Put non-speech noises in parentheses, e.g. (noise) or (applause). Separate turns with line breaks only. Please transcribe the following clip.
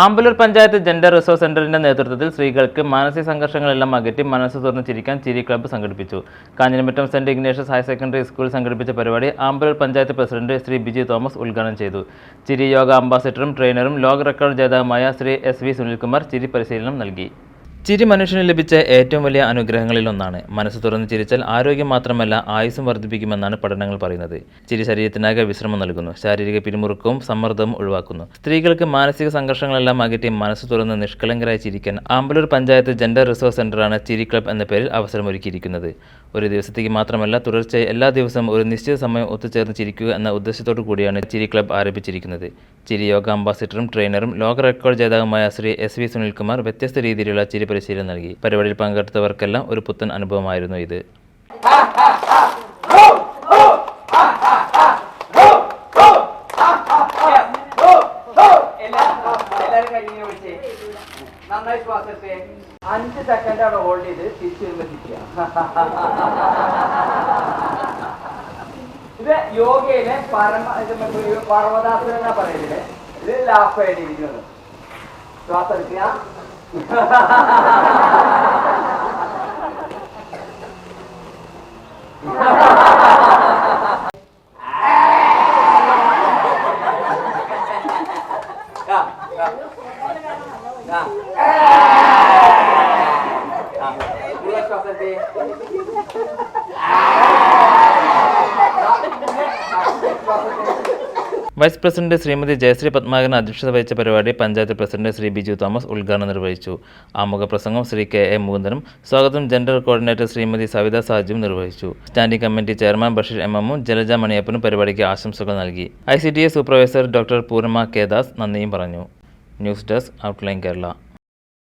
Amballur panchayat gender resource സെന്ററിന്റെ നേതൃത്വത്തിൽ സ്ത്രീകൾക്ക് മാനസിക സംഘർഷങ്ങളെല്ലാം അകറ്റി മനസ്സ് തുറന്ന് ചിരിക്കാൻ ചിരി ക്ലബ്ബ് സംഘടിപ്പിച്ചു. Kanjiramattam Saint Ignatius higher secondary school സംഘടിപ്പിച്ച പരിപാടി ആമ്പലൂർ പഞ്ചായത്ത് പ്രസിഡന്റ് ശ്രീ ബിജി തോമസ് ഉദ്ഘാടനം ചെയ്തു. ചിരി യോഗ അംബാസിഡറും ട്രെയിനറും ലോക റെക്കോർഡ് ജേതാവുമായ ശ്രീ എസ് വി സുനിൽകുമാർ ചിരി പരിശീലനം നൽകി. ചിരി മനുഷ്യന് ലഭിച്ച ഏറ്റവും വലിയ അനുഗ്രഹങ്ങളിലൊന്നാണ് മനസ്സ് തുറന്ന് ചിരിച്ചാൽ ആരോഗ്യം മാത്രമല്ല ആയുസ്സും വർദ്ധിപ്പിക്കുമെന്നാണ് പഠനങ്ങൾ പറയുന്നത്. ചിരി ശരീരത്തിനാകെ വിശ്രമം നൽകുന്നു. ശാരീരിക പിരിമുറുക്കവും സമ്മർദ്ദവും ഒഴിവാക്കുന്നു. സ്ത്രീകൾക്ക് മാനസിക സംഘർഷങ്ങളെല്ലാം അകറ്റി മനസ്സ് തുറന്ന് നിഷ്കളങ്കരായി ചിരിക്കാൻ ആമ്പലൂർ പഞ്ചായത്ത് ജെൻഡർ റിസോഴ്സ് സെന്ററാണ് ചിരി ക്ലബ് എന്ന പേരിൽ അവസരമൊരുക്കിയിരിക്കുന്നത്. ഒരു ദിവസത്തേക്ക് മാത്രമല്ല തുടർച്ചയായി എല്ലാ ദിവസവും ഒരു നിശ്ചിത സമയം ഒത്തുചേർന്ന് ചിരിക്കുക എന്ന ഉദ്ദേശത്തോടു കൂടിയാണ് ചിരി ക്ലബ് ആരംഭിച്ചിരിക്കുന്നത്. ചിരി യോഗ അംബാസിഡറും ട്രെയിനറും ലോക റെക്കോർഡ് ജേതാവുമായ ശ്രീ എസ് വി സുനിൽകുമാർ വ്യത്യസ്ത രീതിയിലുള്ള ചിരി പരിശീലനം നൽകി. പരിപാടിയിൽ പങ്കെടുത്തവർക്കെല്ലാം ഒരു പുത്തൻ അനുഭവമായിരുന്നു ഇത്.
നന്നായി ശ്വാസത്തെ അഞ്ച് സെക്കൻഡ് അവിടെ ഹോൾഡ് ചെയ്ത് തിരിച്ചു വരുമ്പോൾ ഇത് യോഗയിലെ പരമ പർവതാസനം എന്നാ പറയുന്നത്. ഇത് ലാഫായിട്ട് ഇരിക്കുന്നത് ശ്വാസം എടുക്കുക. (laughs) ആ,
വൈസ് പ്രസിഡന്റ് ശ്രീമതി ജയശ്രീ പത്മാകരൻ അധ്യക്ഷത വഹിച്ച പരിപാടി പഞ്ചായത്ത് പ്രസിഡന്റ് ശ്രീ ബിജു തോമസ് ഉദ്ഘാടനം നിർവഹിച്ചു. ആമുഖ പ്രസംഗം ശ്രീ കെ എ മുകുന്ദനും സ്വാഗതം ജെൻഡർ കോർഡിനേറ്റർ ശ്രീമതി സവിത സാജുവും നിർവഹിച്ചു. Standing committee chairman Basheer M എമ്മും ജലജ മണിയപ്പനും പരിപാടിക്ക് ആശംസകൾ നൽകി. I C D S supervisor doctor Poornima K Das നന്ദിയും പറഞ്ഞു. News desk outline Kerala